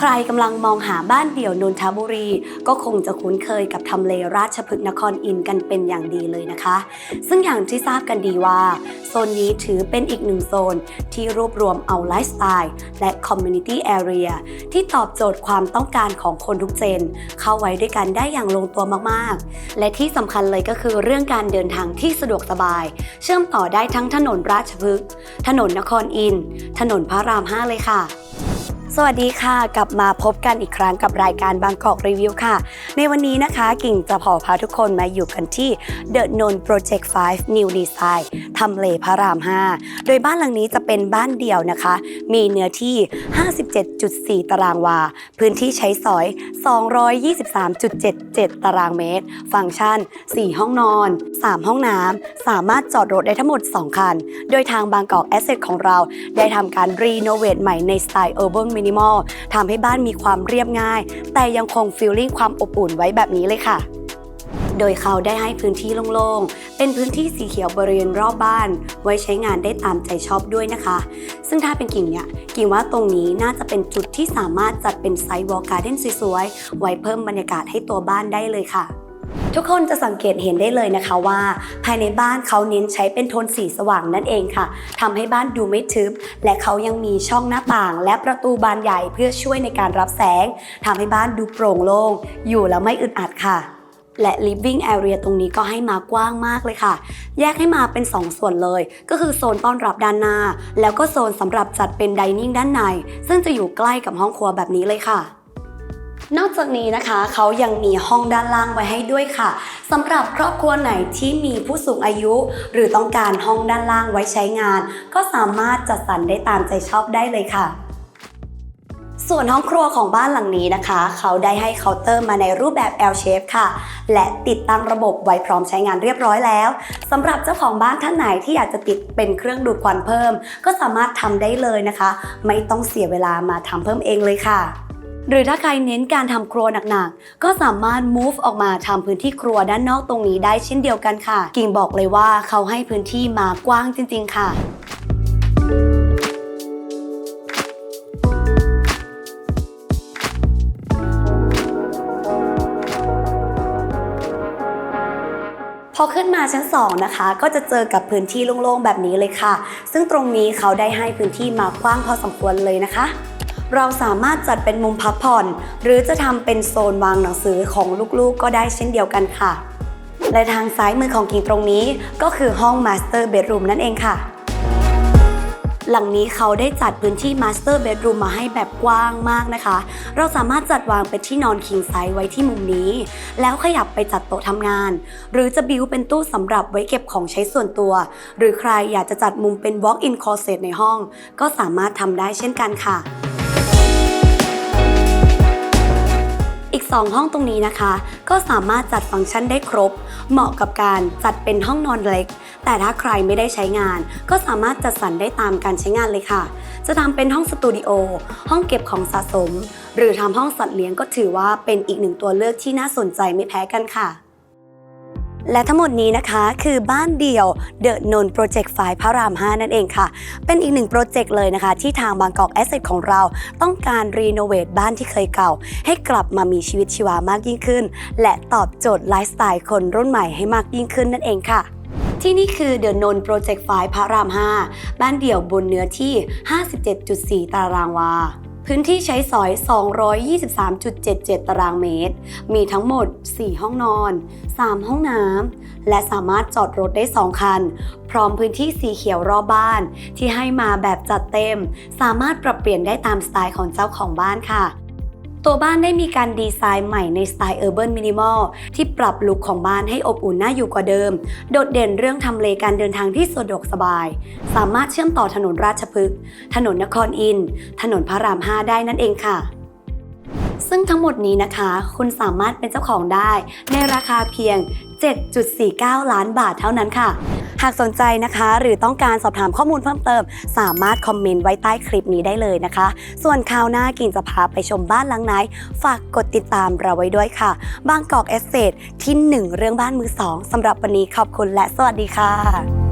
ใครกำลังมองหาบ้านเดี่ยวนนทบุรี ก็คงจะคุ้นเคยกับทำเลราชพฤกษ์นครอินกันเป็นอย่างดีเลยนะคะ ซึ่งอย่างที่ทราบกันดีว่า โซนนี้ถือเป็นอีกหนึ่งโซน ที่รวบรวมเอาไลฟ์สไตล์และคอมมูนิตี้แอเรียที่ตอบโจทย์ความต้องการของคนทุกเจน เข้าไว้ด้วยกันได้อย่างลงตัวมากๆ และที่สำคัญเลยก็คือเรื่องการเดินทางที่สะดวกสบาย เชื่อมต่อได้ทั้งถนนราชพฤกษ์ถนนนครอิน ถนนพระราม 5 เลยค่ะ สวัสดีค่ะ กลับมาพบกันอีกครั้งกับรายการบางกอกรีวิวค่ะ ในวันนี้นะคะกิ่งจะขอพาทุกคนมาอยู่กันที่ The n o n Project 5 New Design ทำเลพระราม 5 โดยบ้านหลังนี้จะเป็นบ้านเดี่ยวนะคะ มีเนื้อที่ 57.4 ตารางวา พื้นที่ใช้สอย 223.77 ตารางเมตร ฟังก์ชัน 4 ห้องนอน 3 ห้องน้ำ สามารถจอดรถได้ทั้งหมด 2 คัน โดยทางบางกอกแอสเซทของเราได้ทำการรีโนเวทใหม่ในสไตล์ Urban Minimal ทำให้บ้านมีความเรียบง่าย แต่ยังคงฟีลลิ่งความอบอุ่นไว้แบบนี้เลยค่ะโดยเขาได้ให้พื้นที่โล่งๆ เป็นพื้นที่สีเขียวบริเวณรอบบ้าน ไว้ใช้งานได้ตามใจชอบด้วยนะคะ ซึ่งถ้าเป็นกิ่งเนี่ย กิ่งว่าตรงนี้น่าจะเป็นจุดที่สามารถจัดเป็นไซต์วอลการ์เด้นสวยๆ ไว้เพิ่มบรรยากาศให้ตัวบ้านได้เลยค่ะ ทุกคนจะสังเกตเห็นได้เลยนะคะว่า ภายในบ้านเขาเน้นใช้เป็นโทนสีสว่างนั่นเองค่ะทำให้บ้านดูไม่ทึบ และเขายังมีช่องหน้าต่าง และประตูบานใหญ่เพื่อช่วยในการรับแสงทำให้บ้านดูโปร่งโล่งอยู่แล้วไม่อึดอัดค่ะ และ living area ตรงนี้ก็ให้มากว้างมากเลยค่ะ แยกให้มาเป็น 2 ส่วนเลย ก็คือโซนต้อนรับด้านหน้า แล้วก็โซนสำหรับจัดเป็น dining ด้านใน ซึ่งจะอยู่ใกล้กับห้องครัวแบบนี้เลยค่ะ นอกจากนี้นะคะเขายังมีห้องด้านล่างไว้ให้ด้วยค่ะสำหรับครอบครัวไหนที่มีผู้สูงอายุ หรือต้องการห้องด้านล่างไว้ใช้งาน ก็สามารถจัดสรรได้ตามใจชอบได้เลยค่ะส่วนห้องครัวของบ้านหลังนี้นะคะ เขาได้ให้เคาน์เตอร์มาในรูปแบบ L shape ค่ะ และติดตั้งระบบไว้พร้อมใช้งานเรียบร้อยแล้วสำหรับเจ้าของบ้านท่านไหนที่อยากจะติดเป็นเครื่องดูดควันเพิ่ม ก็สามารถทำได้เลยนะคะ ไม่ต้องเสียเวลามาทำเพิ่มเองเลยค่ะ หรือถ้าใครเน้นการทำครัวหนักๆ ก็สามารถ move ออกมาทำพื้นที่ครัวด้านนอกตรงนี้ได้เช่นเดียวกันค่ะ กิ่งบอกเลยว่าเขาให้พื้นที่มากว้างจริง ๆ ค่ะพอขึ้นมาชั้น 2 นะคะ ก็จะเจอกับพื้นที่โล่งๆ แบบนี้เลยค่ะ ซึ่งตรงนี้เขาได้ให้พื้นที่มากว้างพอสมควรเลยนะคะ เราสามารถจัดเป็นมุมพักผ่อน หรือจะทำเป็นโซนวางหนังสือของลูกๆ ก็ได้เช่นเดียวกันค่ะ และทางซ้ายมือของกิ่งตรงนี้ก็คือห้อง Master Bedroom นั่นเองค่ะ หลังนี้เขาได้จัดพื้นที่ Master Bedroom มาให้แบบกว้างมากนะคะ เราสามารถจัดวางเป็นที่นอน King Size ไว้ที่มุมนี้ แล้วขยับไปจัดโต๊ะทำงาน หรือจะบิวเป็นตู้สำหรับไว้เก็บของใช้ส่วนตัว หรือใครอยากจะจัดมุมเป็น Walk-in Closet ในห้อง ก็สามารถทำได้เช่นกันค่ะ 2 ห้องตรงนี้นะคะ ก็สามารถจัดฟังก์ชันได้ครบ เหมาะกับการจัดเป็นห้องนอนเล็ก แต่ถ้าใครไม่ได้ใช้งาน ก็สามารถจัดสรรได้ตามการใช้งานเลยค่ะ จะทำเป็นห้องสตูดิโอห้องเก็บของสะสม หรือทำห้องสัตว์เลี้ยงก็ถือว่าเป็นอีกหนึ่งตัวเลือกที่น่าสนใจไม่แพ้กันค่ะ และทั้งหมดนี้นะคะคือบ้านเดี่ยว The n o n Project 5พระราม 5 นั่นเองค่ะ เป็นอีกหนึ่งโปรเจกต์เลยนะคะ ที่ทางบางกอกแอสเซทของเราต้องการรีโนเวทบ้านที่เคยเก่า ให้กลับมามีชีวิตชีวามากยิ่งขึ้น และตอบโจทย์ไลฟ์สไตล์คนรุ่นใหม่ให้มากยิ่งขึ้นนั่นเองค่ะที่นี่คือ The n o n Project 5พระราม 5 บ้านเดี่ยวบนเนื้อที่ 57.4 ตารางวา พื้นที่ใช้สอย 223.77 ตารางเมตร มีทั้งหมด 4 ห้องนอน 3 ห้องน้ำ และสามารถจอดรถได้ 2 คัน พร้อมพื้นที่สีเขียวรอบบ้าน ที่ให้มาแบบจัดเต็ม สามารถปรับเปลี่ยนได้ตามสไตล์ของเจ้าของบ้านค่ะ ตัวบ้านได้มีการดีไซน์ใหม่ในสไตล์ Urban Minimal ที่ปรับลุคของบ้านให้อบอุ่นน่าอยู่กว่าเดิม โดดเด่นเรื่องทำเลการเดินทางที่สะดวกสบาย สามารถเชื่อมต่อถนนราชพฤกษ์ถนนนครอินทร์ถนนพระราม 5 ได้นั่นเองค่ะซึ่งทั้งหมดนี้นะคะ คุณสามารถเป็นเจ้าของได้ ในราคาเพียง 7.49 ล้านบาทเท่านั้นค่ะ หากสนใจนะคะ หรือต้องการสอบถามข้อมูลเพิ่มเติม สามารถคอมเมนต์ไว้ใต้คลิปนี้ได้เลยนะคะ ส่วนคราวหน้ากิ่งจะพาไปชมบ้านหลังไหน ฝากกดติดตามเราไว้ด้วยค่ะ บางกอกเอสเซทที่ 1 เรื่องบ้านมือสองสำหรับวันนี้ขอบคุณและสวัสดีค่ะ